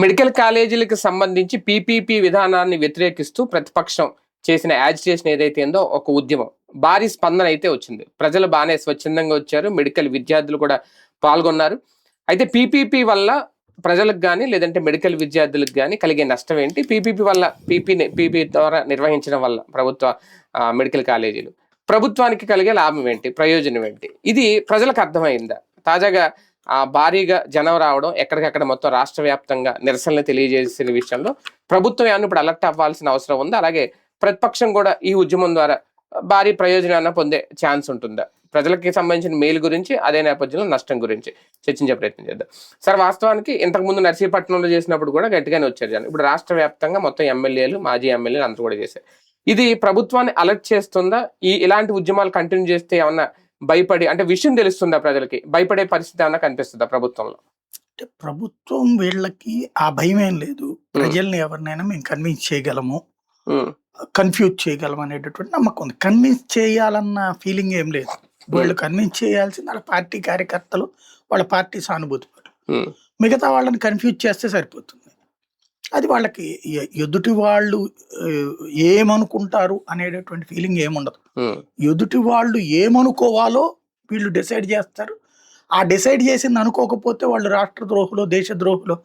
Medical కాలేజీలకు సంబంధించి PPP విధానాన్ని వ్యతిరేకిస్తూ ప్రతిపక్షం చేసిన యాజిటేషన్ ఏదైతే ఉందో ఒక ఉద్యమం. భారీ స్పందన అయితే వచ్చింది. ప్రజలు బాగానే స్వచ్ఛందంగా వచ్చారు. మెడికల్ విద్యార్థులు కూడా పాల్గొన్నారు. అయితే పీపీపీ వల్ల ప్రజలకు కానీ లేదంటే మెడికల్ విద్యార్థులకు కానీ కలిగే నష్టం ఏంటి? పీపీపీ వల్ల పీపీ పీపీ ద్వారా నిర్వహించడం వల్ల ప్రభుత్వ మెడికల్ కాలేజీలు. ప్రభుత్వానికి కలిగే లాభం ఏంటి? ప్రయోజనం ఏంటి? ఇది ప్రజలకు అర్థమైందా? తాజాగా ఆ భారీగా జనం రావడం ఎక్కడికక్కడ మొత్తం రాష్ట్ర వ్యాప్తంగా నిరసనలు తెలియజేసిన విషయంలో ప్రభుత్వం ఏమన్నా ఇప్పుడు అలర్ట్ అవ్వాల్సిన అవసరం ఉందా? అలాగే ప్రతిపక్షం కూడా ఈ ఉద్యమం ద్వారా భారీ ప్రయోజనాన్ని పొందే ఛాన్స్ ఉంటుందా? ప్రజలకి సంబంధించిన మేలు గురించి అదే నేపథ్యంలో నష్టం గురించి చర్చించే ప్రయత్నం చేద్దాం. సార్ వాస్తవానికి ఇంతకుముందు నర్సీపట్నంలో చేసినప్పుడు కూడా గట్టిగానే వచ్చారు జనం. ఇప్పుడు రాష్ట్ర వ్యాప్తంగా మొత్తం ఎమ్మెల్యేలు మాజీ ఎమ్మెల్యేలు అంతా కూడా చేశారు. ఇది ప్రభుత్వాన్ని అలర్ట్ చేస్తుందా? ఈ ఇలాంటి ఉద్యమాలు కంటిన్యూ చేస్తే ఏమన్నా భయపడి అంటే విషయం తెలుస్తుందా ప్రజలకి? భయపడే పరిస్థితి ఏమన్నా కనిపిస్తుందా ప్రభుత్వంలో? అంటే ప్రభుత్వం వీళ్ళకి ఆ భయం ఏం లేదు ప్రజల్ని ఎవరినైనా మేము కన్విన్స్ చేయగలము. కన్ఫ్యూజ్ చేయగలం అనేటటువంటి నమ్మకం ఉంది. కన్విన్స్ చేయాలన్న ఫీలింగ్ ఏం లేదు. వాళ్ళు కన్విన్స్ చేయాల్సింది వాళ్ళ పార్టీ కార్యకర్తలు వాళ్ళ పార్టీ సానుభూతి మిగతా వాళ్ళని కన్ఫ్యూజ్ చేస్తే సరిపోతుంది. అది వాళ్ళకి ఎదుటి వాళ్ళు ఏమనుకుంటారు అనేటటువంటి ఫీలింగ్ ఏముండదు. ఎదుటి వాళ్ళు ఏమనుకోవాలో వీళ్ళు డిసైడ్ చేస్తారు. ఆ డిసైడ్ చేసింది అనుకోకపోతే వాళ్ళు రాష్ట్ర ద్రోహులు దేశ ద్రోహులు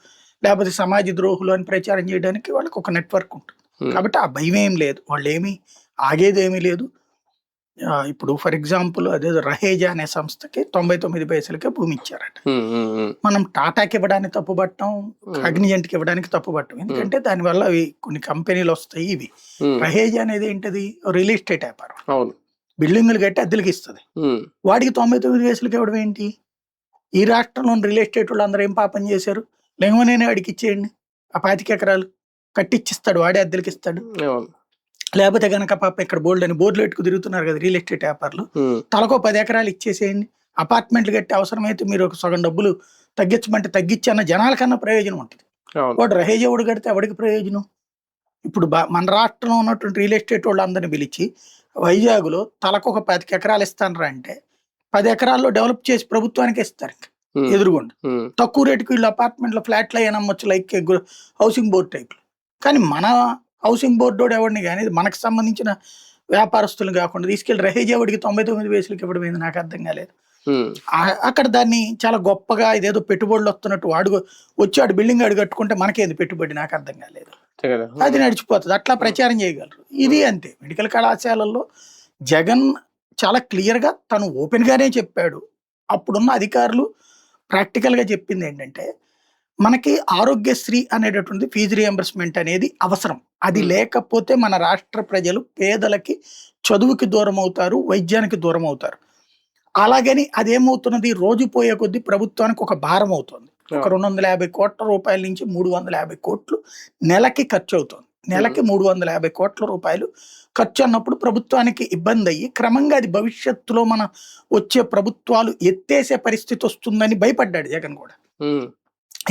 లేకపోతే సమాజ ద్రోహులు అని ప్రచారం చేయడానికి వాళ్ళకి ఒక నెట్వర్క్ ఉంటుంది. కాబట్టి ఆ భయం ఏం లేదు. వాళ్ళు ఏమి ఆగేది ఏమీ లేదు. ఇప్పుడు ఫర్ ఎగ్జాంపుల్ అదే రహేజా అనే సంస్థకి తొంభై తొమ్మిది పైసలకే భూమి ఇచ్చారట మనం టాటాకి ఇవ్వడానికి తప్పుపట్టం. అగ్నిజెంట్కి ఇవ్వడానికి తప్పుపట్టం ఎందుకంటే దానివల్ల అవి కొన్ని కంపెనీలు వస్తాయి ఇవి. రహేజా అనేది ఏంటిది? రియల్ ఎస్టేట్ వ్యాపారం. బిల్డింగ్లు కట్టి అద్దెలకి ఇస్తుంది. వాడికి తొంభై తొమ్మిది వయసులకి ఇవ్వడం ఏంటి? ఈ రాష్ట్రంలో రియల్ ఎస్టేట్ వాళ్ళు అందరూ ఏం పాపం చేశారు? లెంగమనేనే వాడికి ఇచ్చేయండి. ఆ పాతిక ఎకరాలు కట్టిచ్చిస్తాడు వాడే అద్దెలకి ఇస్తాడు. లేకపోతే గనక పాప ఇక్కడ బోర్డు అని బోర్డులు పెట్టుకు తిరుగుతున్నారు కదా రియల్ ఎస్టేట్ వ్యాపారులు. తలకో పది ఎకరాలు ఇచ్చేసేయండి. అపార్ట్మెంట్లు కట్టి అవసరమైతే మీరు ఒక సగం డబ్బులు తగ్గించమంటే తగ్గించి అన్న జనాలకన్నా ప్రయోజనం ఉంటుంది. వాడు రహేజ్ ఎవడు కడితే ఎవడికి ప్రయోజనం. ఇప్పుడు మన రాష్ట్రంలో ఉన్నటువంటి రియల్ ఎస్టేట్ వాళ్ళందరినీ పిలిచి వైజాగ్లో తలకు ఒక పది ఎకరాలు ఇస్తానరా అంటే పది ఎకరాల్లో డెవలప్ చేసి ప్రభుత్వానికి ఇస్తారు ఎదురుగుండా. తక్కువ రేటుకి వీళ్ళు అపార్ట్మెంట్లో ఫ్లాట్లు అయినా నమ్మొచ్చు లైక్ హౌసింగ్ బోర్డ్ టైప్ కానీ మన హౌసింగ్ బోర్డు ఎవడిని కానీ మనకు సంబంధించిన వ్యాపారస్తులు కాకుండా తీసుకెళ్ళి రహేజ్ ఎవడికి తొంభై తొమ్మిది వేసులకి ఇవ్వడం ఏంది నాకు అర్థం కాలేదు. అక్కడ దాన్ని చాలా గొప్పగా ఇదేదో పెట్టుబడులు వస్తున్నట్టు వాడు వచ్చి ఆడు బిల్డింగ్ అడు కట్టుకుంటే మనకేంది పెట్టుబడి నాకు అర్థం కాలేదు. అది నడిచిపోతుంది. అట్లా ప్రచారం చేయగలరు. ఇది అంతే. మెడికల్ కళాశాలల్లో జగన్ చాలా క్లియర్గా తను ఓపెన్ గానే చెప్పాడు. అప్పుడున్న అధికారులు ప్రాక్టికల్గా చెప్పింది ఏంటంటే మనకి ఆరోగ్యశ్రీ అనేటటువంటి ఫీజు రియంబర్స్మెంట్ అనేది అవసరం. అది. లేకపోతే మన రాష్ట్ర ప్రజలు పేదలకి చదువుకి దూరం అవుతారు వైద్యానికి దూరం అవుతారు. అలాగని అదేమవుతున్నది? రోజు పోయే కొద్దీ ప్రభుత్వానికి ఒక భారం అవుతుంది. ఒక రెండు వందల యాభై కోట్ల రూపాయల నుంచి మూడు వందల యాభై కోట్లు నెలకి ఖర్చు అవుతుంది. నెలకి మూడు వందల యాభై కోట్ల రూపాయలు ఖర్చు అన్నప్పుడు ప్రభుత్వానికి ఇబ్బంది అయ్యి క్రమంగా అది భవిష్యత్తులో మన వచ్చే ప్రభుత్వాలు ఎత్తేసే పరిస్థితి వస్తుందని భయపడ్డాడు జగన్ కూడా.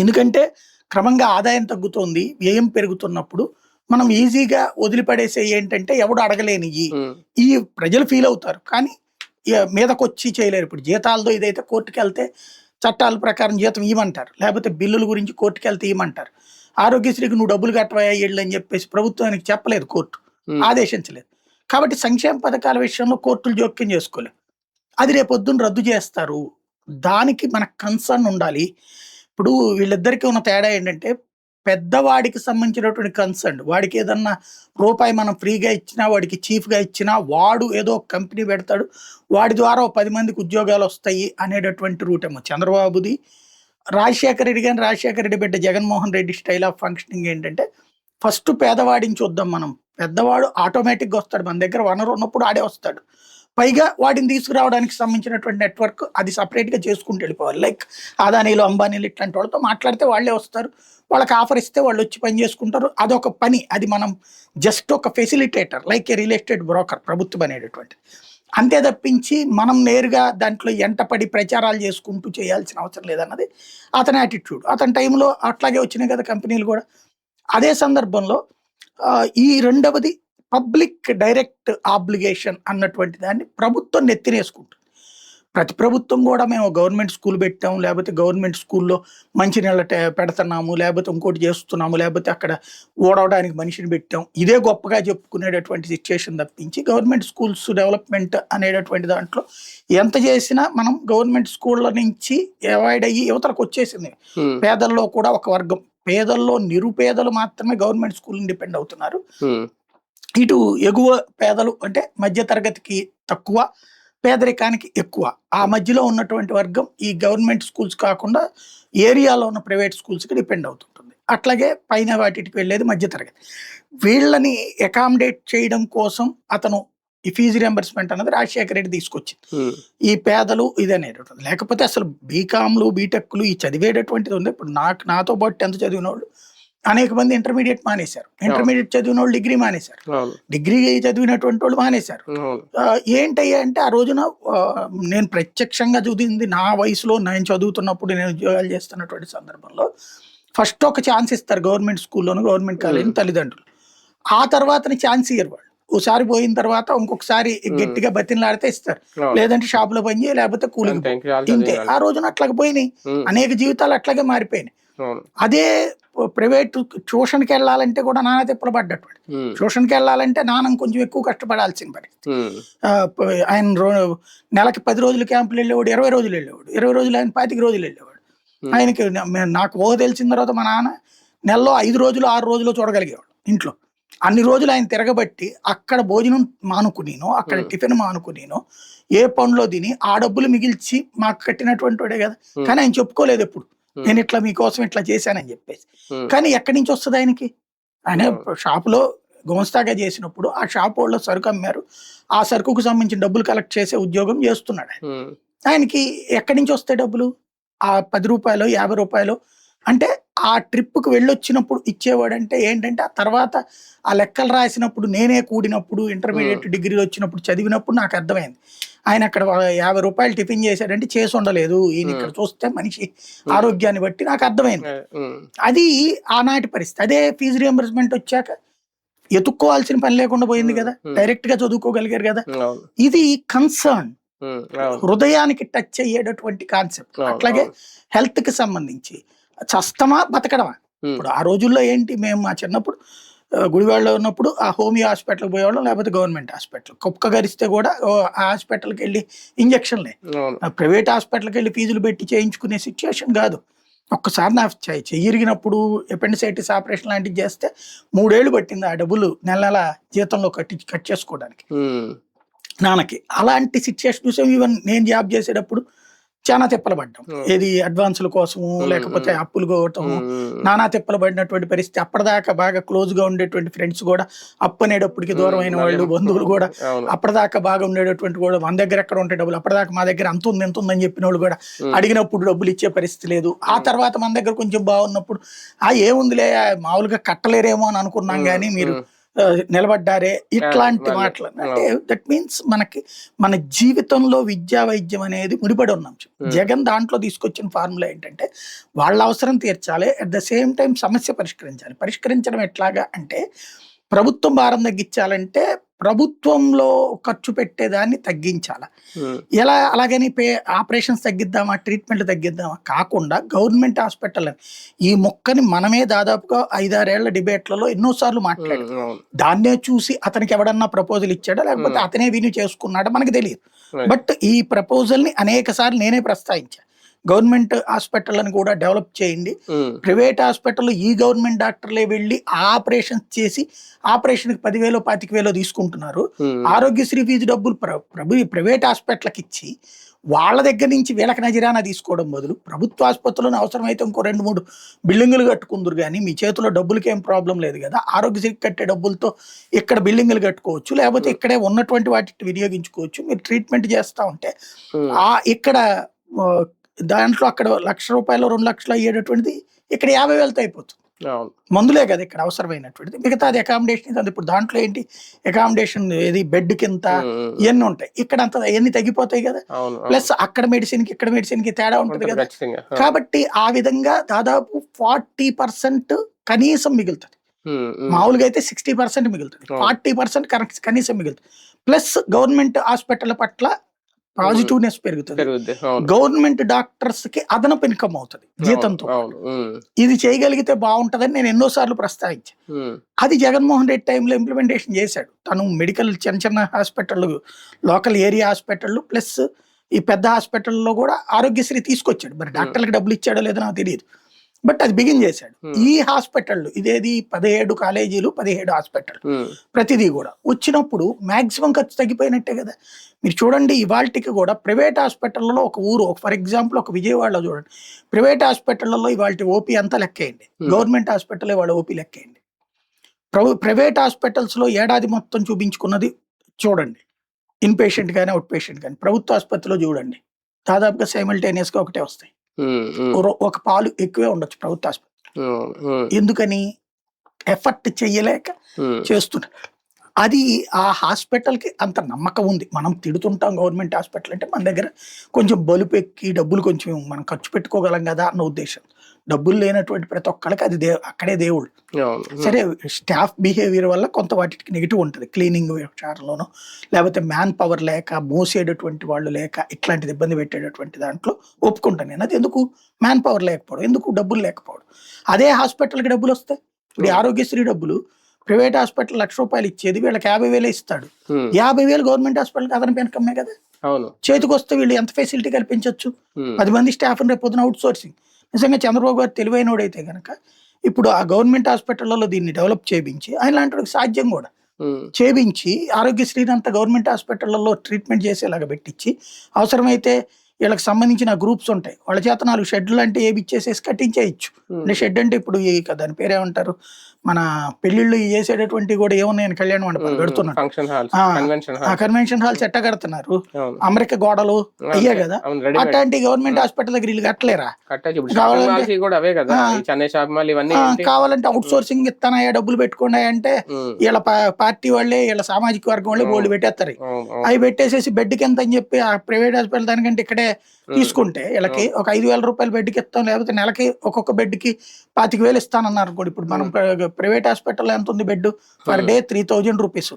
ఎందుకంటే క్రమంగా ఆదాయం తగ్గుతోంది వ్యయం పెరుగుతున్నప్పుడు మనం ఈజీగా వదిలిపడేసే ఏంటంటే ఎవడు అడగలేని ఈ ప్రజలు ఫీల్ అవుతారు. కానీ మీదకొచ్చి చేయలేరు. ఇప్పుడు జీతాలతో ఇదైతే కోర్టుకి వెళ్తే చట్టాల ప్రకారం జీతం ఇవ్వమంటారు. లేకపోతే బిల్లుల గురించి కోర్టుకి వెళ్తే ఇవ్వమంటారు. ఆరోగ్యశ్రీకి నువ్వు డబ్బులు కట్టవా ఏళ్ళు అని చెప్పేసి ప్రభుత్వానికి చెప్పలేదు కోర్టు. ఆదేశించలేదు. కాబట్టి సంక్షేమ పథకాల విషయంలో కోర్టులు జోక్యం చేసుకోలేవు. అది రేపొద్దున రద్దు చేస్తారు. దానికి మన కన్సర్న్ ఉండాలి. ఇప్పుడు వీళ్ళిద్దరికీ ఉన్న తేడా ఏంటంటే పెద్దవాడికి సంబంధించినటువంటి కన్సర్న్ వాడికి ఏదన్నా రూపాయి మనం ఫ్రీగా ఇచ్చినా వాడికి చీఫ్గా ఇచ్చినా వాడు ఏదో కంపెనీ పెడతాడు వాడి ద్వారా పది మందికి ఉద్యోగాలు వస్తాయి అనేటటువంటి రూట్ ఏమో. చంద్రబాబుది రాజశేఖర రెడ్డి కానీ రాజశేఖర రెడ్డి బిడ్డ Jaganmohan Reddy style of functioning ఏంటంటే ఫస్ట్ పేదవాడిని చూద్దాం మనం. పెద్దవాడు ఆటోమేటిక్గా వస్తాడు. మన దగ్గర వనరు ఉన్నప్పుడు ఆడే వస్తాడు. పైగా వాడిని తీసుకురావడానికి సంబంధించినటువంటి నెట్వర్క్ అది సపరేట్గా చేసుకుంటూ వెళ్ళిపోవాలి. లైక్ అదానీలు అంబానీలు ఇట్లాంటి వాళ్ళతో మాట్లాడితే వాళ్ళే వస్తారు. వాళ్ళకి ఆఫర్ ఇస్తే వాళ్ళు వచ్చి పని చేసుకుంటారు. అదొక పని. అది మనం జస్ట్ ఒక facilitator like a real estate broker ప్రభుత్వం అనేటటువంటి అంతే తప్పించి మనం నేరుగా దాంట్లో ఎంటపడి ప్రచారాలు చేసుకుంటూ చేయాల్సిన అవసరం లేదన్నది అతని యాటిట్యూడ్ అతని టైంలో అట్లాగే వచ్చినాయి కదా కంపెనీలు కూడా. అదే సందర్భంలో ఈ రెండవది పబ్లిక్ డైరెక్ట్ ఆబ్లిగేషన్ అన్నటువంటి దాన్ని ప్రభుత్వం నెత్తినేసుకుంటుంది. ప్రతి ప్రభుత్వం కూడా మేము గవర్నమెంట్ స్కూల్ పెట్టాం లేకపోతే గవర్నమెంట్ స్కూల్లో మంచి నీళ్ళ పెడుతున్నాము లేకపోతే ఇంకోటి చేస్తున్నాము లేకపోతే అక్కడ ఓడవడానికి మనిషిని పెట్టాం. ఇదే గొప్పగా చెప్పుకునేటటువంటి సిచ్యుయేషన్ తప్పించి గవర్నమెంట్ స్కూల్స్ డెవలప్మెంట్ అనేటటువంటి దాంట్లో ఎంత చేసినా మనం గవర్నమెంట్ స్కూళ్ళ నుంచి అవాయిడ్ అయ్యి యువతలకు వచ్చేసింది. పేదల్లో కూడా ఒక వర్గం. పేదల్లో నిరుపేదలు మాత్రమే గవర్నమెంట్ స్కూల్ డిపెండ్ అవుతున్నారు. ఇటు ఎగువ పేదలు అంటే మధ్య తరగతికి తక్కువ పేదరికానికి ఎక్కువ. ఆ మధ్యలో ఉన్నటువంటి వర్గం ఈ గవర్నమెంట్ స్కూల్స్ కాకుండా ఏరియాలో ఉన్న ప్రైవేట్ స్కూల్స్కి డిపెండ్ అవుతుంటుంది. అట్లాగే పైన వాటికి వెళ్ళేది మధ్య తరగతి. వీళ్ళని అకామిడేట్ చేయడం కోసం అతను ఈ ఫీజు రియంబర్స్మెంట్ అన్నది రాజశేఖర రెడ్డి తీసుకొచ్చింది. ఈ పేదలు ఇది అనేటటువంటి లేకపోతే అసలు బీకామ్లు బీటెక్లు ఈ చదివేటటువంటిది ఉంది. ఇప్పుడు నాకు నాతో పాటు టెన్త్ చదివిన వాళ్ళు అనేక మంది ఇంటర్మీడియట్ మానేశారు. ఇంటర్మీడియట్ చదివిన వాళ్ళు డిగ్రీ మానేశారు. డిగ్రీ చదివినటువంటి వాళ్ళు మానేశారు. ఏంటయ్యా అంటే ఆ రోజున నేను ప్రత్యక్షంగా చదివింది నా వయసులో నేను చదువుతున్నప్పుడు నేను ఉద్యోగాలు చేస్తున్నటువంటి సందర్భంలో ఫస్ట్ ఒక ఛాన్స్ ఇస్తారు గవర్నమెంట్ స్కూల్లోను గవర్నమెంట్ కాలేజ్ తల్లిదండ్రులు. ఆ తర్వాతని ఛాన్స్ ఇయ్యరు వాళ్ళు. ఓసారి పోయిన తర్వాత ఇంకొకసారి గట్టిగా బతినలాడితే ఇస్తారు. లేదంటే షాప్లో పని లేకపోతే కూలింగ్ ఇంతే. ఆ రోజున అట్లాగే పోయినాయి. అనేక జీవితాలు అట్లాగే మారిపోయినాయి. అదే ప్రైవేట్ ట్యూషన్కి వెళ్ళాలంటే కూడా నానా తిప్పలు పడ్డటువంటి. ట్యూషన్కి వెళ్ళాలంటే నాన్న కొంచెం ఎక్కువ కష్టపడాల్సిన పని ఆయన నెలకి పది రోజులు క్యాంపులు వెళ్ళేవాడు ఇరవై రోజులు వెళ్ళేవాడు. ఇరవై రోజులు ఆయన పాతిక రోజులు వెళ్ళేవాడు. ఆయనకి నాకు ఊహ తెలిసిన తర్వాత మా నాన్న నెలలో ఐదు రోజులు ఆరు రోజులు చూడగలిగేవాడు ఇంట్లో. అన్ని రోజులు ఆయన తిరగబట్టి అక్కడ భోజనం మానుకునేను అక్కడ. టిఫిన్ మానుకునేను ఏ పనిలో తిని ఆ డబ్బులు మిగిల్చి మాకు కట్టినటువంటి వాడే కదా. కానీ ఆయన చెప్పుకోలేదు ఎప్పుడు. నేను ఇట్లా మీకోసం ఇట్లా చేశానని చెప్పేసి. కానీ ఎక్కడి నుంచి వస్తుంది ఆయనకి? ఆయన. షాపులో గుమస్తాగా చేసినప్పుడు ఆ షాప్ వాళ్ళు సరుకు అమ్మారు. ఆ సరుకుకు సంబంధించిన డబ్బులు కలెక్ట్ చేసే ఉద్యోగం చేస్తున్నాడు ఆయన. ఆయనకి ఎక్కడి నుంచి వస్తాయి డబ్బులు? ఆ పది రూపాయలు యాభై రూపాయలు? అంటే ఆ ట్రిప్కి వెళ్ళొచ్చినప్పుడు ఇచ్చేవాడంటే ఏంటంటే ఆ తర్వాత ఆ లెక్కలు రాసినప్పుడు నేనే కూడినప్పుడు ఇంటర్మీడియట్ డిగ్రీ వచ్చినప్పుడు చదివినప్పుడు నాకు అర్థమైంది. ఆయన అక్కడ యాభై రూపాయలు టిఫిన్ చేశాడంటే చేసి ఉండలేదు ఈయన ఇక్కడ చూస్తే మనిషి ఆరోగ్యాన్ని బట్టి నాకు అర్థమైంది. అది ఆనాటి పరిస్థితి. అదే ఫీజు రియంబర్స్మెంట్ వచ్చాక ఎత్తుక్కోవాల్సిన పని లేకుండా పోయింది కదా. డైరెక్ట్గా చదువుకోగలిగారు కదా. ఇది కన్సర్న్ హృదయానికి టచ్ అయ్యేటటువంటి కాన్సెప్ట్ అట్లాగే. హెల్త్కి సంబంధించి చస్తమా బతకడమా? ఇప్పుడు ఆ రోజుల్లో ఏంటి మేము మా చిన్నప్పుడు గుడివాడలో ఉన్నప్పుడు ఆ హోమియో హాస్పిటల్కి పోయేవాళ్ళం లేకపోతే గవర్నమెంట్ హాస్పిటల్. కుక్క గరిస్తే కూడా ఆ హాస్పిటల్కి వెళ్ళి ఇంజక్షన్లే. ప్రైవేట్ హాస్పిటల్కి వెళ్ళి ఫీజులు పెట్టి చేయించుకునే సిచ్యుయేషన్ కాదు. ఒక్కసారి నా చెయ్యి చెయ్యిరిగినప్పుడు ఎపెండిసైటిస్ ఆపరేషన్ లాంటివి చేస్తే మూడేళ్ళు పట్టింది ఆ డబ్బులు నెల నెల జీతంలో కట్టి కట్ చేసుకోవడానికి. నాన్నకి. అలాంటి సిచ్యుయేషన్ చూసాం. ఈవెన్ నేను జాబ్ చేసేటప్పుడు చాలా తిప్పలు పడ్డాం. ఏది అడ్వాన్సుల కోసము Hmm, లేకపోతే. అప్పులు కోవటము ఉమ్, నానా తిప్పలు పడినటువంటి పరిస్థితి. అప్పటిదాకా బాగా క్లోజ్గా ఉండేటువంటి ఫ్రెండ్స్ కూడా అప్పు అనేటప్పటికి దూరం అయిన వాళ్ళు బంధువులు కూడా అప్పటిదాకా బాగా ఉండేటటువంటి కూడా మన దగ్గర ఎక్కడ ఉంటాయి డబ్బులు అప్పటిదాకా మా దగ్గర అంత ఉంది ఎంత ఉందని చెప్పిన వాళ్ళు కూడా అడిగినప్పుడు డబ్బులు ఇచ్చే పరిస్థితి లేదు. ఆ తర్వాత మన దగ్గర కొంచెం బాగున్నప్పుడు ఆ ఏముందిలే మామూలుగా కట్టలేరేమో అని అనుకున్నాం కానీ మీరు నిలబడ్డారే. ఇట్లాంటి మాటలు. అంటే దట్ మీన్స్ మనకి మన జీవితంలో విద్యా వైద్యం అనేది ముడిపడి ఉన్నాం. జగన్ దాంట్లో తీసుకొచ్చిన ఫార్ములా ఏంటంటే వాళ్ళ అవసరం తీర్చాలి అట్ ద సేమ్ టైం సమస్య పరిష్కరించాలి. పరిష్కరించడం ఎట్లాగా అంటే ప్రభుత్వం భారం తగ్గించాలంటే ప్రభుత్వంలో ఖర్చు పెట్టేదాన్ని తగ్గించాలి? ఎలా అలాగని పే ఆపరేషన్స్ తగ్గిద్దామా ట్రీట్మెంట్ తగ్గిద్దామా కాకుండా గవర్నమెంట్ హాస్పిటల్ ఈ మొక్కని మనమే దాదాపుగా ఐదారేళ్ళ డిబేట్లలో ఎన్నోసార్లు మాట్లాడాం. దాన్నే చూసి అతనికి ఎవడన్నా ప్రపోజల్ ఇచ్చాడా లేకపోతే. అతనే విని చేసుకున్నాడా మనకు తెలియదు. బట్ ఈ ప్రపోజల్ని అనేక సార్లు నేనే ప్రస్తావించా. గవర్నమెంట్ హాస్పిటల్ని కూడా డెవలప్ చేయండి. ప్రైవేట్ హాస్పిటల్లో ఈ గవర్నమెంట్ డాక్టర్లే వెళ్ళి ఆపరేషన్ చేసి ఆపరేషన్కి పదివేలు పాతిక వేలు తీసుకుంటున్నారు ఆరోగ్యశ్రీ ఫీజు డబ్బులు ప్ర- ప్రభు ప్రైవేట్ హాస్పిటల్కి ఇచ్చి వాళ్ళ దగ్గర నుంచి వీళ్ళకి నజరానా తీసుకోవడం బదులు ప్రభుత్వ ఆసుపత్రులను అవసరమైతే ఇంకో రెండు మూడు బిల్డింగులు కట్టుకుందరు కానీ మీ చేతిలో డబ్బులకి ఏం ప్రాబ్లం లేదు కదా ఆరోగ్యశ్రీ కట్టే డబ్బులతో ఇక్కడ బిల్డింగులు కట్టుకోవచ్చు. లేకపోతే ఇక్కడే ఉన్నటువంటి వాటిని వినియోగించుకోవచ్చు. మీరు ట్రీట్మెంట్ చేస్తూ ఉంటే ఆ ఇక్కడ దాంట్లో అక్కడ లక్ష రూపాయలు రెండు లక్షలు అయ్యేటటువంటిది ఇక్కడ యాభై వేలతో అయిపోతుంది. మందులే కదా ఇక్కడ అవసరమైనటువంటిది. మిగతా అది అకామిడేషన్ ఇది ఇప్పుడు దాంట్లో ఏంటి? అకామిడేషన్ ఏది? బెడ్ కింద ఇవన్నీ ఉంటాయి. ఇక్కడ అంత ఇవన్నీ తగ్గిపోతాయి కదా. ప్లస్ అక్కడ మెడిసిన్కి ఇక్కడ మెడిసిన్కి తేడా ఉంటుంది కదా. కాబట్టి ఆ విధంగా దాదాపు ఫార్టీ పర్సెంట్ కనీసం మిగులుతుంది. మామూలుగా అయితే సిక్స్టీ పర్సెంట్ మిగులుతుంది. ఫార్టీ పర్సెంట్ కనీసం మిగులుతుంది. ప్లస్ గవర్నమెంట్ హాస్పిటల్ పట్ల పాజిటివ్నెస్ పెరుగుతుంది. గవర్నమెంట్ డాక్టర్స్కి అదనపు ఇన్కమ్ అవుతుంది. జీతంతో. ఇది చేయగలిగితే బాగుంటదని నేను ఎన్నోసార్లు ప్రస్తావించాను ఉమ్, అది జగన్మోహన్ రెడ్డి టైంలో ఇంప్లిమెంటేషన్ చేశాడు. తను మెడికల్ చిన్న చిన్న hospital local area hospital plus ఈ పెద్ద హాస్పిటల్లో కూడా ఆరోగ్యశ్రీ తీసుకొచ్చాడు. మరి డాక్టర్లకు డబ్బులు ఇచ్చాడో లేదో నాకు తెలియదు. బట్ అది బిగిన్ చేశాడు. Hmm. ఈ హాస్పిటల్ ఇదేది పదిహేడు కాలేజీలు పదిహేడు హాస్పిటల్ ఉమ్, ప్రతిదీ కూడా. వచ్చినప్పుడు మాక్సిమం ఖర్చు తగ్గిపోయినట్టే కదా. మీరు చూడండి ఇవాళకి కూడా ప్రైవేట్ హాస్పిటల్లో ఒక ఊరు ఫర్ ఎగ్జాంపుల్ ఒక విజయవాడలో చూడండి. ప్రైవేట్ హాస్పిటల్లో ఇవాళ ఓపీ అంతా లెక్కేయండి. Hmm. గవర్నమెంట్ హాస్పిటల్ వాళ్ళ ఓపీ లెక్కేయండి. ప్రైవేట్ హాస్పిటల్స్లో ఏడాది మొత్తం చూపించుకున్నది చూడండి. ఇన్ పేషెంట్ కానీ అవుట్ పేషెంట్ కానీ ప్రభుత్వ ఆసుపత్రిలో చూడండి. దాదాపుగా సైమల్టేనియస్గా ఒకటే వస్తాయి. ఒక- పాలు ఎక్కువే ఉండొచ్చు ప్రభుత్వ ఆసుపత్రి. ఎందుకని? ఎఫర్ట్ చెయ్యలేక ఉమ్, చేస్తున్నారు అది ఆ హాస్పిటల్కి అంత నమ్మకం ఉంది. మనం తిడుతుంటాం గవర్నమెంట్ హాస్పిటల్ అంటే మన దగ్గర కొంచెం బలుపు ఎక్కి డబ్బులు కొంచెం మనం ఖర్చు పెట్టుకోగలం కదా అన్న ఉద్దేశం. డబ్బులు లేనటువంటి ప్రతి ఒక్కరికి అది దే అక్కడే దేవుడు సరే స్టాఫ్ బిహేవియర్ వల్ల కొంత వాటికి నెగిటివ్ ఉంటుంది. క్లీనింగ్ విషయాల్లోనూ లేకపోతే మ్యాన్ పవర్ లేక మోసేటటువంటి వాళ్ళు లేక ఇట్లాంటిది ఇబ్బంది పెట్టేటటువంటి దాంట్లో ఒప్పుకుంటాను నేను. అది ఎందుకు? మ్యాన్ పవర్ లేకపోవడం. ఎందుకు? డబ్బులు లేకపోవడం. అదే హాస్పిటల్కి డబ్బులు వస్తాయి. ఇప్పుడు ఆరోగ్యశ్రీ డబ్బులు ప్రైవేట్ హాస్పిటల్ లక్ష రూపాయలు ఇచ్చేది వీళ్ళకి యాభై వేలే ఇస్తాడు. యాభై వేలు గవర్నమెంట్ హాస్పిటల్కి అదనపు ఇన్కమ్మే కదా? చేతికి వస్తే వీళ్ళు ఎంత ఫెసిలిటీ కల్పించవచ్చు పది మంది స్టాఫ్ రేపు పొద్దున అవుట్ సోర్సింగ్. నిజంగా చంద్రబాబు గారు తెలివైనోడైతే కనుక ఇప్పుడు ఆ గవర్నమెంట్ హాస్పిటల్లో దీన్ని డెవలప్ చేయించి ఆయన లాంటి సాధ్యం కూడా. చేయించి ఆరోగ్యశ్రీని అంతా గవర్నమెంట్ హాస్పిటల్లో ట్రీట్మెంట్ చేసేలాగా పెట్టించి అవసరమైతే వీళ్ళకి సంబంధించిన గ్రూప్స్ ఉంటాయి. వాళ్ళ చేత నాలుగు షెడ్లు అంటే ఏవి ఇచ్చేసేసి కట్టించేయచ్చు. అంటే షెడ్ అంటే ఇప్పుడు దాని పేరేమంటారు? మన పెళ్ళిళ్ళు చేసేటటువంటి కూడా ఏమున్నాయని కళ్యాణ మండపాలు పెడుతున్నారు. కన్వెన్షన్ హాల్స్ ఎట్ట కడుతున్నారు? అమెరికా గోడలు అయ్యే కదా? అట్లాంటి గవర్నమెంట్ హాస్పిటల్ దగ్గర వీళ్ళు కట్టలేరా? కావాలంటే- అవుట్ సోర్సింగ్ ఇస్తానయ్యా డబ్బులు పెట్టుకోండి అంటే వీళ్ళ పార్టీ వాళ్ళే వీళ్ళ సామాజిక వర్గం వాళ్ళే బోల్డ్ పెట్టేస్తారు. అవి పెట్టేసేసి బెడ్కి ఎంత అని చెప్పి ఆ ప్రైవేట్ హాస్పిటల్ దానికంటే ఇక్కడే తీసుకుంటే వీళ్ళకి ఒక ఐదు వేల రూపాయలు బెడ్కి ఇస్తాం లేకపోతే నెలకి ఒక్కొక్క బెడ్కి పాతిక వేలు ఇస్తానన్నారు కూడా ఇప్పుడు మనం ప్రైవేట్ హాస్పిటల్ ఎంత ఉంది bed per day three thousand rupees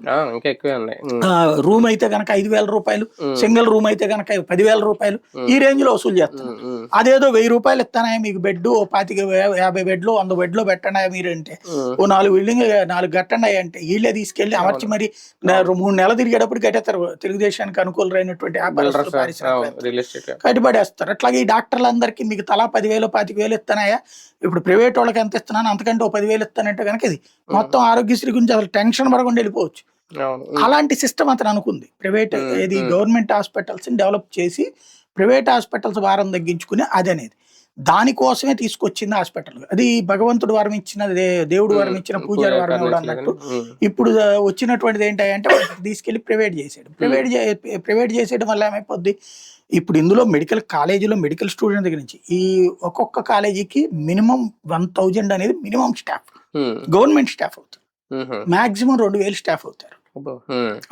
room అయితే కనుక ఐదు వేల రూపాయలు సింగిల్ రూమ్ అయితే కనుక పదివేల రూపాయలు ఈ రేంజ్లో వసూలు చేస్తారు ఉమ్, అదేదో వెయ్యి రూపాయలు ఇస్తానా మీకు బెడ్ ఓ పాతిక యాభై బెడ్లు వంద బెడ్లు పెట్టండి మీరు అంటే ఉమ్, ఓ నాలుగు బిల్డింగ్ నాలుగు కట్టండి అంటే. వీళ్ళే తీసుకెళ్ళి అమర్చి మరి మూడు నెలలు తిరిగేటప్పుడు కట్టేస్తారు. తెలుగుదేశానికి అనుకూలమైనటువంటి కట్టుబడేస్తారు అట్లాగే ఈ డాక్టర్లందరికీ మీకు తలా పదివేలు పాతిక వేలు ఇస్తానాయా ఇప్పుడు ప్రైవేట్ వాళ్ళకి ఎంత ఇస్తున్నాను అంతకంటే ఓ పదివేలు ఇస్తానంటే కనుక ఇది మొత్తం ఆరోగ్యశ్రీ గురించి అసలు టెన్షన్ పడకుండా వెళ్ళిపోవచ్చు. అలాంటి సిస్టమ్ అతను అనుకుంది. ప్రైవేట్ ఏది. గవర్నమెంట్ హాస్పిటల్స్ డెవలప్ చేసి ప్రైవేట్ హాస్పిటల్స్ భారం తగ్గించుకుని అది అనేది. దానికోసమే తీసుకొచ్చింది హాస్పిటల్. అది భగవంతుడు వరం ఇచ్చిన దేవుడు వరం ఇచ్చిన పూజారి పూజా వరం అన్నట్టు. ఇప్పుడు వచ్చినటువంటిది ఏంటంటే తీసుకెళ్ళి ప్రైవేట్ చేసాడు ప్రైవేట్ ప్రైవేట్ చేసేయడం వల్ల ఏమైపోద్ది? ఇప్పుడు ఇందులో మెడికల్ కాలేజీలో మెడికల్ స్టూడెంట్ దగ్గర నుంచి ఈ ఒక్కొక్క కాలేజీకి మినిమం వన్ థౌజండ్ అనేది మినిమం స్టాఫ్. గవర్నమెంట్ స్టాఫ్ అవుతారు. మాక్సిమం రెండు వేలు స్టాఫ్ అవుతారు.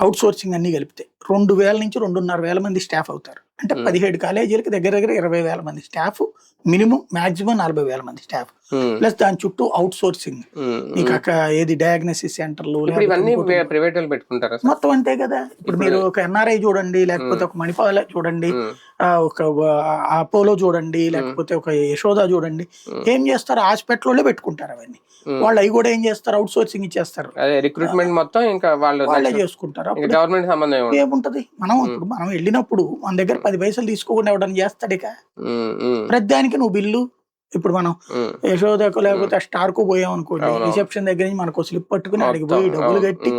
అవుట్ సోర్సింగ్ అన్ని కలిపితే రెండు వేల నుంచి రెండున్నర వేల మంది స్టాఫ్ అవుతారు. అంటే. పదిహేడు కాలేజీలకి దగ్గర దగ్గర ఇరవై వేల మంది స్టాఫ్ మినిమం మాక్సిమం నలభై వేల మంది స్టాఫ్. ప్లస్ దాని చుట్టూ అవుట్ సోర్సింగ్ మీకు. అక్కడ ఏది డయాగ్నోసిస్ సెంటర్లు? మొత్తం అంతే కదా. ఇప్పుడు మీరు ఒక ఎన్ఆర్ఐ చూడండి లేకపోతే ఒక మణిపాల చూడండి ఒక అపోలో చూడండి లేకపోతే ఒక యశోద చూడండి. ఏం చేస్తారు? హాస్పిటల్లో పెట్టుకుంటారు అవన్నీ. వాళ్ళు అవి కూడా ఏం చేస్తారు? అవుట్ సోర్సింగ్ ఇచ్చేస్తారు రిక్రూట్మెంట్ మొత్తం ఇంకా వాళ్ళు వాళ్ళే చేసుకుంటారు. గవర్నమెంట్ సంబంధం. ఏముంటది? మనం ఇప్పుడు మనం వెళ్ళినప్పుడు మన దగ్గర పది పైసలు తీసుకోకుండా ఎవడని చేస్తాడు ఇక? ఉమ్, ఉమ్, ప్రతిదానికి నువ్వు బిల్లు. ఇప్పుడు మనం యశోదకు లేకపోతే స్టార్కు పోయాం అనుకోండి. రిసెప్షన్ దగ్గర నుంచి మనకు స్లిప్ పట్టుకుని మొత్తం, పోయి డబ్బులు కట్టి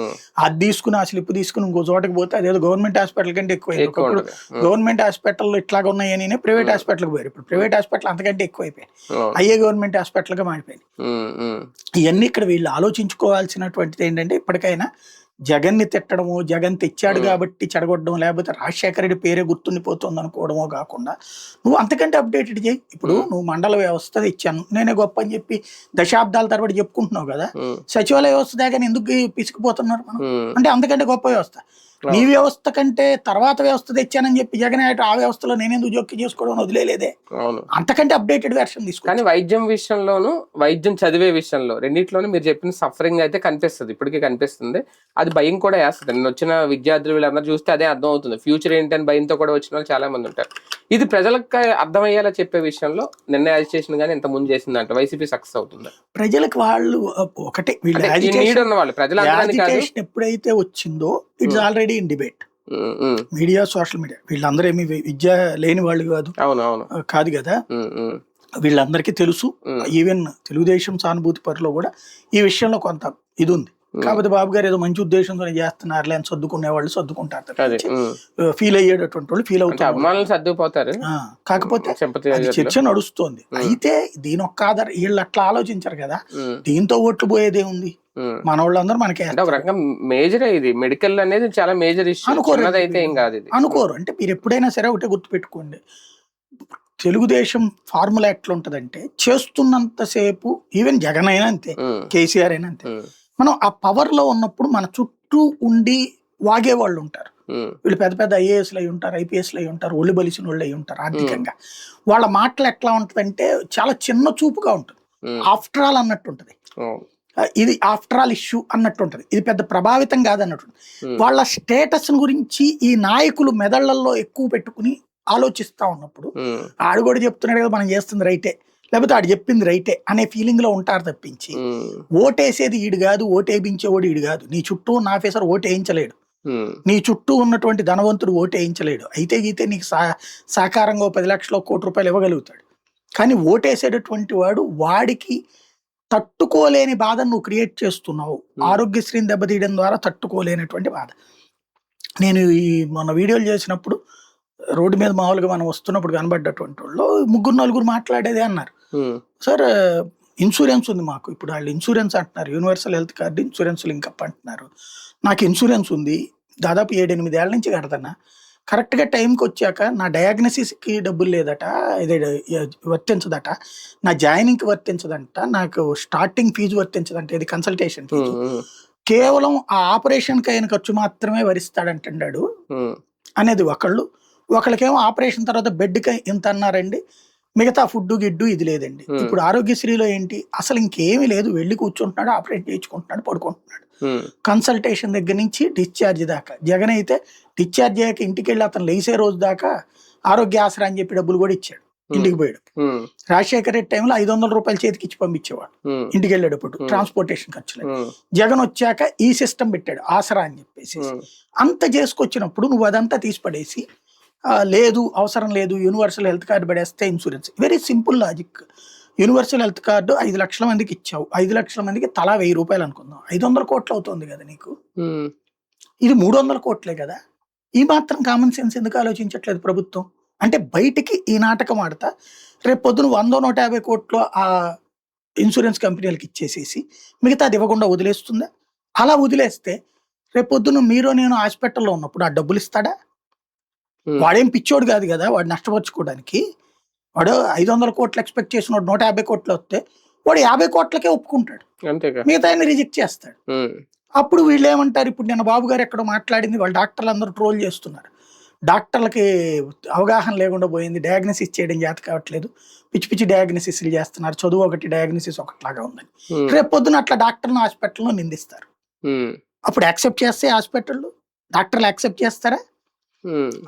అది తీసుకుని ఆ స్లిప్ తీసుకుని ఇంకో చోటకి పోతే అదేదో గవర్నమెంట్ హాస్పిటల్ కంటే ఎక్కువ ఒకప్పుడు గవర్నమెంట్ హాస్పిటల్ ఇట్లాగా ఉన్నాయని ప్రైవేట్. హాస్పిటల్కి పోయారు ఇప్పుడు ప్రైవేట్ హాస్పిటల్ అంతకంటే ఎక్కువ అయిపోయాయి అయ్యే గవర్నమెంట్ హాస్పిటల్గా మారిపోయింది. ఉమ్, ఉమ్, ఇవన్నీ ఇక్కడ వీళ్ళు ఆలోచించుకోవాల్సినటువంటిది ఏంటంటే ఇప్పటికైనా జగన్ని తిట్టడము జగన్ తెచ్చాడు. కాబట్టి చెడగొట్టడం లేకపోతే రాజశేఖర రెడ్డి పేరే గుర్తుండిపోతుంది అనుకోవడమో కాకుండా నువ్వు అంతకంటే అప్డేటెడ్ చేయి. ఇప్పుడు. నువ్వు మండల వ్యవస్థ ఇచ్చాను నేనే గొప్ప అని చెప్పి దశాబ్దాల తరబడి చెప్పుకుంటున్నావు కదా. సచివాలయ వ్యవస్థ దాకా ఎందుకు పిసికిపోతున్నారు మనం? అంటే అంతకంటే గొప్ప వ్యవస్థ. నీ వ్యవస్థ కంటే తర్వాత వ్యవస్థ తెచ్చానని చెప్పి జగన్ ఆ వ్యవస్థలో నేనెందుకు జోక్యం చేసుకోవడం అవును. అంతకంటే అప్డేటెడ్ వెర్షన్ కానీ తీసుకుని వైద్యం విషయంలోను వైద్యం చదివే విషయంలో రెండిట్లోనూ మీరు చెప్పిన సఫరింగ్ అయితే కనిపిస్తుంది ఇప్పటికీ కనిపిస్తుంది. అది భయం కూడా వేస్తుంది. నేను వచ్చిన విద్యార్థులు వీళ్ళందరూ చూస్తే అదే అర్థం అవుతుంది. ఫ్యూచర్ ఏంటని భయంతో కూడా వచ్చిన వాళ్ళు చాలా మంది ఉంటారు. ఇది ప్రజలకు అర్థమయ్యేలా చెప్పే విషయంలో నిన్న యాజిటేషన్ కానీ ఇంత ముందు చేసిందంట. వైసీపీ సక్సెస్ అవుతుంది. ప్రజలకు వాళ్ళు ఒకటే వీళ్ళు ఎప్పుడైతే వచ్చిందో it's already in debate. Media social media వీళ్ళందరూ ఏమి విద్య లేని వాళ్ళు కాదు. కాదు కదా? ఉమ్, వీళ్ళందరికీ తెలుసు. ఈవెన్ తెలుగుదేశం సానుభూతి పరిలో కూడా ఈ విషయంలో కొంత ఇది ఉంది. ఉమ్. కాకపోతే బాబు గారు ఏదో మంచి ఉద్దేశంతో చేస్తున్నారులే అని సర్దుకునే వాళ్ళు సర్దుకుంటారు. ఫీల్ అయ్యేటటువంటి వాళ్ళు ఫీల్ అవుతారు సర్దుకుపోతారు. కాకపోతే చర్చ నడుస్తోంది. అయితే దీని ఒక్క ఆధార వీళ్ళు అట్లా ఆలోచించరు కదా. దీంతో ఓట్లు పోయేదే ఉంది. మన వాళ్ళందరూ మనకే ఒక రకంగా మేజర్ ఇది. మెడికల్ అనేది చాలా మేజర్ ఇష్యూ. అనుకోరు. చిన్నదైతే ఏం కాదు ఇది. అనుకోరు. అంటే మీరు ఎప్పుడైనా సరే ఒకటే గుర్తుపెట్టుకోండి. తెలుగుదేశం ఫార్ములా ఎట్లా ఉంటదంటే చేస్తున్నంతసేపు ఈవెన్ జగన్ అయినా అంతే కేసీఆర్ అయినా అంతే. మనం ఆ పవర్లో ఉన్నప్పుడు మన చుట్టూ ఉండి వాగే వాళ్ళు ఉంటారు వీళ్ళు పెద్ద పెద్ద ఐఏఎస్లు అయి ఉంటారు ఐపీఎస్లు అయి ఉంటారు ఒళ్ళు బలిసిన వాళ్ళు అయి ఉంటారు ఆర్థికంగా. వాళ్ళ మాటలు ఎట్లా ఉంటుందంటే చాలా చిన్న చూపుగా ఉంటుంది. ఆఫ్టర్ ఆల్ అన్నట్టు ఉంటుంది ఇది ఆఫ్టర్ ఆల్ ఇష్యూ అన్నట్టు ఉంటుంది ఇది పెద్ద ప్రభావితం కాదన్నట్టు. ఉమ్, వాళ్ళ స్టేటస్ గురించి ఈ నాయకులు మెదళ్ళలో ఎక్కువ పెట్టుకుని ఆలోచిస్తా ఉన్నప్పుడు ఉమ్, ఆడు కూడా చెప్తున్నాడు కదా మనం చేస్తుంది రైటే. లేకపోతే ఆడు చెప్పింది రైటే అనే ఫీలింగ్లో ఉంటారు తప్పించి ఉమ్, ఓటేసేది ఈడు కాదు ఓటేయించేవాడు ఈడు కాదు. నీ చుట్టూ ఉన్న ఆఫీసర్ ఓటేయించలేడు. నీ చుట్టూ ఉన్నటువంటి ధనవంతుడు ఓటేయించలేడు. అయితే గీతే నీకు సా సాకారంగా పది లక్షలు కోటి రూపాయలు ఇవ్వగలుగుతాడు. కానీ ఓటేసేటటువంటి వాడు వాడికి తట్టుకోలేని బాధను నువ్వు క్రియేట్ చేస్తున్నావు. ఆరోగ్యశ్రీని దెబ్బతీయడం ద్వారా తట్టుకోలేనటువంటి బాధ. నేను ఈ మన వీడియోలు చేసినప్పుడు రోడ్డు మీద మామూలుగా మనం వస్తున్నప్పుడు కనబడ్డటువంటి వాళ్ళు ముగ్గురు నలుగురు మాట్లాడేదే అన్నారు. సార్ ఇన్సూరెన్స్ ఉంది మాకు. ఇప్పుడు వాళ్ళు ఇన్సూరెన్స్ అంటున్నారు. Universal health card insurance linkup అంటున్నారు. నాకు ఇన్సూరెన్స్ ఉంది. దాదాపు ఏడెనిమిది ఏళ్ళ నుంచి కడతానా కరెక్ట్గా టైంకి వచ్చాక నా డయాగ్నసిస్కి డబ్బులు లేదట ఇది వర్తించదట నా జాయినింగ్కి వర్తించదంట నాకు స్టార్టింగ్ ఫీజు వర్తించదంట ఇది కన్సల్టేషన్ ఫీజు. కేవలం ఆ ఆపరేషన్కి అయిన ఖర్చు మాత్రమే వరిస్తాడంటున్నాడు ఉమ్, అనేది ఒకళ్ళు. ఒకళ్ళకేమో ఆపరేషన్ తర్వాత బెడ్కి ఇంత అన్నారండి మిగతా ఫుడ్ గిడ్డు ఇది లేదండి. ఇప్పుడు ఆరోగ్యశ్రీలో ఏంటి? అసలు ఇంకేమీ లేదు వెళ్ళి కూర్చుంటున్నాడు ఆపరేట్ చేయించుకుంటున్నాడు పడుకుంటున్నాడు. కన్సల్టేషన్ దగ్గర నుంచి డిశ్చార్జ్ దాకా. జగన్ అయితే డిశ్చార్జ్ అయ్యాక ఇంటికి వెళ్ళి అతను లేసే రోజు దాకా ఆరోగ్య ఆసరా అని చెప్పి డబ్బులు కూడా ఇచ్చాడు. ఇంటికి పోయాడు. రాజశేఖర రెడ్డి టైంలో ఐదు వందల రూపాయలు చేతికి ఇచ్చి పంపించేవాడు. ఇంటికి వెళ్ళేటప్పుడు. ట్రాన్స్పోర్టేషన్ ఖర్చులు జగన్ వచ్చాక ఈ సిస్టమ్ పెట్టాడు. ఆసరా అని చెప్పేసి. అంత చేసుకొచ్చినప్పుడు నువ్వు అదంతా తీసి పడేసి లేదు అవసరం లేదు యూనివర్సల్ హెల్త్ కార్డు పడేస్తే insurance. Very simple logic universal health card ఐదు లక్షల మందికి ఇచ్చావు. ఐదు లక్షల మందికి తలా వెయ్యి రూపాయలు అనుకుందాం. ఐదు వందల కోట్లు అవుతుంది కదా నీకు? ఇది మూడు వందల కోట్లే కదా? ఈ మాత్రం కామన్ సెన్స్ ఎందుకు ఆలోచించట్లేదు ప్రభుత్వం? అంటే బయటికి ఈ నాటకం ఆడతా రేపు పొద్దున వందో నూట యాభై కోట్లు ఆ ఇన్సూరెన్స్ కంపెనీలకు ఇచ్చేసేసి మిగతా అది ఇవ్వకుండా వదిలేస్తుందా? అలా వదిలేస్తే రేపు పొద్దున మీరు నేను హాస్పిటల్లో ఉన్నప్పుడు ఆ డబ్బులు ఇస్తాడా? వాడేం పిచ్చోడు కాదు కదా వాడు నష్టపరుచుకోవడానికి. వాడు ఐదు వందల కోట్లు ఎక్స్పెక్ట్ చేసిన వాడు నూట యాభై కోట్లు వస్తే వాడు యాభై కోట్లకే ఒప్పుకుంటాడు. మిగతా రిజెక్ట్ చేస్తాడు. అప్పుడు వీళ్ళు ఏమంటారు ఇప్పుడు నేను బాబు గారు ఎక్కడో మాట్లాడింది వాళ్ళు డాక్టర్లు అందరూ ట్రోల్ చేస్తున్నారు. డాక్టర్లకి అవగాహన లేకుండా పోయింది డయాగ్నోసిస్ చేయడం చేత కావట్లేదు. పిచ్చి పిచ్చి డయాగ్నోసిస్లు చేస్తున్నారు చదువు ఒకటి డయాగ్నోసిస్ ఒకటిలాగా ఉందని. రేపు పొద్దున అట్లా డాక్టర్లను హాస్పిటల్లో నిందిస్తారు. అప్పుడు యాక్సెప్ట్ చేస్తే హాస్పిటల్లో? డాక్టర్లు యాక్సెప్ట్ చేస్తారా?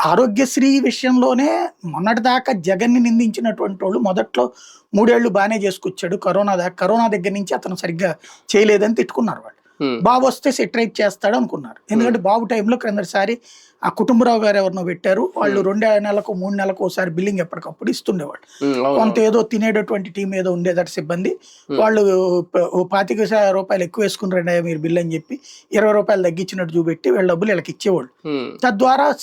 ఆరోగ్యశ్రీ విషయంలోనే మొన్నటిదాకా జగన్ని నిందించినటువంటి వాళ్ళు మొదట్లో మూడేళ్ళు బాగానే చేసుకొచ్చాడు. కరోనా దాకా కరోనా దగ్గర నుంచి అతను సరిగ్గా చేయలేదని తిట్టుకున్నారు వాళ్ళు. బాబు వస్తే సెటరేట్ చేస్తాడు అనుకున్నారు. ఎందుకంటే బాబు టైంలో క్రిందటిసారి ఆ కుటుంబరావు గారు ఎవరినో పెట్టారు. వాళ్ళు రెండే నెలకు మూడు నెలలకు ఒకసారి బిల్లింగ్ ఎప్పటికప్పుడు ఇస్తుండేవాళ్ళు. కొంత ఏదో తినేటటువంటి టీం ఏదో ఉండేదట సిబ్బంది. వాళ్ళు పాతిక రూపాయలు ఎక్కువ వేసుకుని రండి మీరు బిల్ అని చెప్పి. ఇరవై రూపాయలు తగ్గించినట్టు చూపెట్టి వీళ్ళ డబ్బులు వీళ్ళకి ఇచ్చేవాళ్ళు. తద్వారా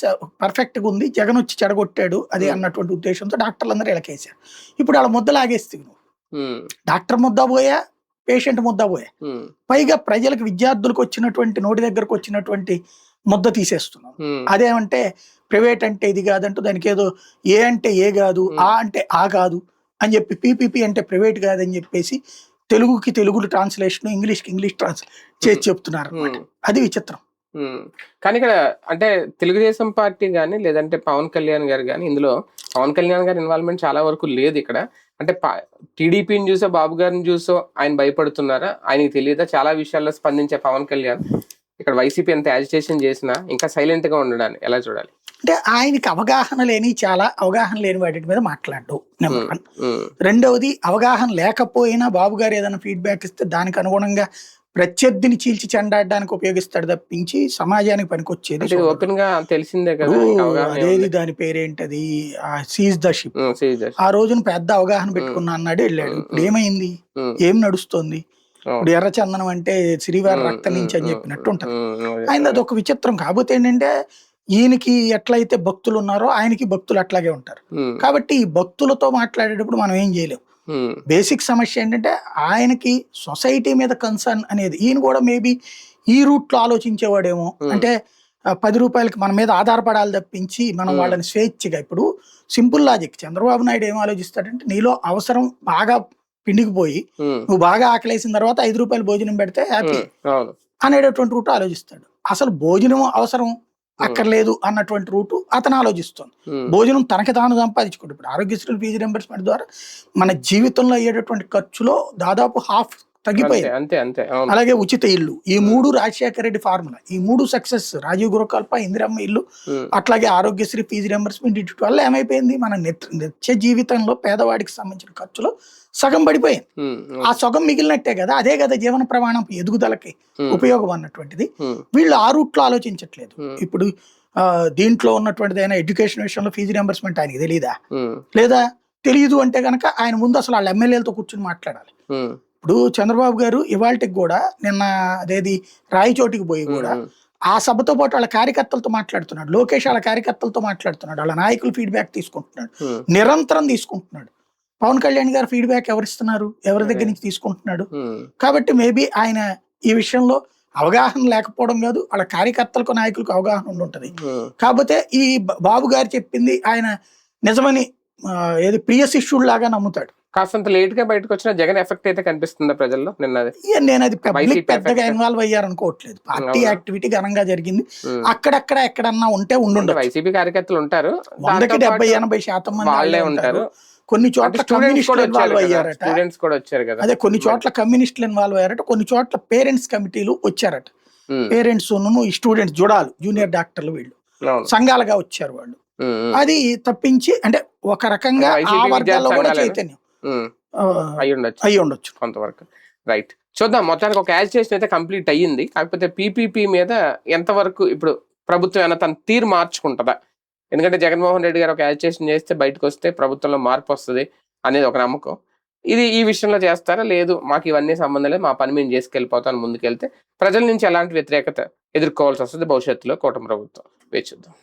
పర్ఫెక్ట్గా ఉంది. జగన్ వచ్చి చెడగొట్టాడు. అది. అన్నటువంటి ఉద్దేశంతో డాక్టర్లు అందరూ వీళ్ళకేసారు ఇప్పుడు వాళ్ళ ముద్ద లాగేస్తుంది నువ్వు. డాక్టర్ ముద్ద పోయా? పేషెంట్ ముద్ద పోయా. పైగా ప్రజలకు విద్యార్థులకు వచ్చినటువంటి నోటి దగ్గరకు వచ్చినటువంటి ముద్ద తీసేస్తున్నాం. అదేమంటే ప్రైవేట్ అంటే ఇది కాదంటూ దానికి ఏదో ఏ అంటే ఏ కాదు. ఆ అంటే ఆ కాదు అని చెప్పి పీపీపీ అంటే ప్రైవేట్ కాదని చెప్పేసి తెలుగుకి తెలుగు ట్రాన్స్లేషన్ ఇంగ్లీష్కి ఇంగ్లీష్ ట్రాన్స్లేట్ చేసి చెప్తున్నారు అది విచిత్రం. కానీ ఇక్కడ అంటే తెలుగుదేశం పార్టీ కానీ లేదంటే పవన్ కళ్యాణ్ గారు కానీ ఇందులో పవన్ కళ్యాణ్ గారి ఇన్వాల్వ్మెంట్ చాలా వరకు లేదు ఇక్కడ. అంటే టీడీపీని చూసో బాబు గారిని చూసో ఆయన భయపడుతున్నారా? ఆయనకి తెలియదా? చాలా విషయాల్లో స్పందించే పవన్ కళ్యాణ్. ఇక్కడ వైసీపీ ఎంత యాజిటేషన్ చేసినా ఇంకా సైలెంట్గా ఉండడాన్ని ఎలా చూడాలి? అంటే ఆయనకి అవగాహన లేని చాలా అవగాహన లేని వాటి మీద మాట్లాడు. నెంబర్ వన్ రెండవది అవగాహన లేకపోయినా బాబు గారు ఏదైనా ఫీడ్బ్యాక్ ఇస్తే దానికి అనుగుణంగా ప్రత్యర్థిని చీల్చి చెండాడడానికి ఉపయోగిస్తాడు తప్పించి సమాజానికి పనికొచ్చేది. ఓపెన్గా తెలిసిందే కదా అదేది దాని పేరేంటది? Seize the ship. ఆ రోజున పెద్ద అవగాహన పెట్టుకున్నా అన్నాడు వెళ్ళాడు. ఇప్పుడు ఏమైంది? ఏం నడుస్తుంది? ఇప్పుడు ఎర్రచందనం అంటే శ్రీవారి రక్తం నుంచి అని చెప్పినట్టు ఉంటది. ఆయన అదొక విచిత్రం. కాకపోతే ఏంటంటే ఈయనకి ఎట్లయితే భక్తులు ఉన్నారో ఆయనకి భక్తులు అట్లాగే ఉంటారు. కాబట్టి ఈ భక్తులతో మాట్లాడేటప్పుడు మనం ఏం చేయలేం. ఉమ్, బేసిక్ సమస్య ఏంటంటే ఆయనకి సొసైటీ మీద కన్సర్న్ అనేది. ఈయన కూడా మేబీ ఈ రూట్లో ఆలోచించేవాడేమో. Hmm. అంటే పది రూపాయలకి మన మీద ఆధారపడాలి తప్పించి మనం Hmm. వాళ్ళని స్వేచ్ఛగా ఇప్పుడు సింపుల్ లాజిక్ చంద్రబాబు నాయుడు ఏం ఆలోచిస్తాడంటే నీలో అవసరం బాగా పిండికిపోయి నువ్వు బాగా ఆకలేసిన తర్వాత ఐదు రూపాయలు భోజనం పెడితే హ్యాపీ అనేటటువంటి రూట్ ఆలోచిస్తాడు. అసలు భోజనం అవసరం అక్కర్లేదు అన్నటువంటి రూటు అతను ఆలోచిస్తుంది. భోజనం తనకి తాను సంపాదించుకోండి ఇప్పుడు ఆరోగ్యశ్రీ ఫీజు రింబర్స్మెంట్ ద్వారా మన జీవితంలో అయ్యేటటువంటి ఖర్చులో దాదాపు హాఫ్ తగ్గిపోయింది. అంతే అంతే అలాగే ఉచిత ఇల్లు. ఈ మూడు రాజశేఖర రెడ్డి ఫార్ములా. ఈ మూడు సక్సెస్. రాజీవ్ గురుకల్ప ఇందిరమ్మ ఇల్లు అట్లాగే ఆరోగ్యశ్రీ ఫీజు రింబర్స్మెంట్ ఇటు వల్ల ఏమైపోయింది? మన నిత్య జీవితంలో పేదవాడికి సంబంధించిన ఖర్చులో సగం పడిపోయింది. ఆ సగం మిగిలినట్టే కదా? అదే కదా జీవన ప్రమాణం ఎదుగుదలకి ఉపయోగం అన్నటువంటిది. వీళ్ళు ఆ రూట్లో ఆలోచించట్లేదు. ఇప్పుడు దీంట్లో ఉన్నటువంటిది అయినా ఎడ్యుకేషన్ విషయంలో ఫీజు రింబర్స్మెంట్ ఆయనకి తెలియదా లేదా? తెలియదు అంటే కనుక ఆయన ముందు అసలు వాళ్ళ ఎమ్మెల్యేలతో కూర్చుని మాట్లాడాలి. ఇప్పుడు చంద్రబాబు గారు ఇవాళకి కూడా నిన్న అదేది రాయచోటికి పోయి కూడా ఆ సభతో పాటు వాళ్ళ కార్యకర్తలతో మాట్లాడుతున్నాడు. లోకేష్ వాళ్ళ కార్యకర్తలతో మాట్లాడుతున్నాడు. వాళ్ళ నాయకులు ఫీడ్బ్యాక్ తీసుకుంటున్నాడు. నిరంతరం తీసుకుంటున్నాడు. పవన్ కళ్యాణ్ గారు ఫీడ్బ్యాక్ ఎవరిస్తున్నారు? ఎవరి దగ్గర నుంచి తీసుకుంటున్నాడు? కాబట్టి మేబీ ఆయన ఈ విషయంలో అవగాహన లేకపోవడం కాదు వాళ్ళ కార్యకర్తలకు నాయకులకు అవగాహన ఉండి ఉంటది. కాకపోతే ఈ బాబు గారు చెప్పింది ఆయన నిజమని ఏది ప్రియ శిష్యుడు లాగా నమ్ముతాడు. కాస్తంత లేట్గా బయటకు వచ్చిన జగన్ ఎఫెక్ట్ అయితే కనిపిస్తుందా ప్రజల్లో నిన్న నేను అది పబ్లిక్ పెద్దగా. ఇన్వాల్వ్ అయ్యారనుకోవట్లేదు. పార్టీ అవునా? యాక్టివిటీ ఘనంగా జరిగింది. అక్కడక్కడ ఎక్కడన్నా ఉంటే ఉండుండొచ్చు. వైసీపీ కార్యకర్తలు ఉంటారు. వందకి డెబ్బై ఎనభై శాతం మంది వాళ్ళే ఉంటారు. కొన్ని చోట్ల కమ్యూనిస్టులు ఇన్వాల్వ్ అయ్యారట. స్టూడెంట్స్ కూడా వచ్చారు కదా. అదే కొన్ని చోట్ల కమ్యూనిస్టులు ఇన్వాల్వ్ అయ్యారట. కొన్ని చోట్ల పేరెంట్స్ కమిటీలు వచ్చారట. పేరెంట్స్ ఈ స్టూడెంట్స్ జుడాలు జూనియర్ డాక్టర్లు వీళ్ళు. సంఘాలుగా వచ్చారు వాళ్ళు. అది తప్పించి అంటే ఒక రకంగా ఆ వర్గాల్లో కూడా చైతన్యం. ఉమ్, ఆ, అయి ఉండొచ్చు. కొంతవరకు. రైట్ చూద్దాం. మొత్తానికి ఒక యాజిటేషన్ అయితే కంప్లీట్ అయ్యింది. కాకపోతే పీపీపీ మీద ఎంతవరకు ఇప్పుడు ప్రభుత్వం ఏమైనా తన తీరు మార్చుకుంటుందా? ఎందుకంటే జగన్మోహన్ రెడ్డి గారు ఒక యాజిటేషన్ చేస్తే బయటకు వస్తే ప్రభుత్వంలో మార్పు వస్తుంది అనేది ఒక నమ్మకం. ఇది ఈ విషయంలో చేస్తారా? లేదు. మాకు ఇవన్నీ సంబంధం లేదు. మా పని మేము చేసుకెళ్ళిపోతాను ముందుకెళ్తే. ప్రజల నుంచి ఎలాంటి వ్యతిరేకత ఎదుర్కోవాల్సి వస్తుంది? భవిష్యత్తులో కూటమి ప్రభుత్వం వేచి చూద్దాం.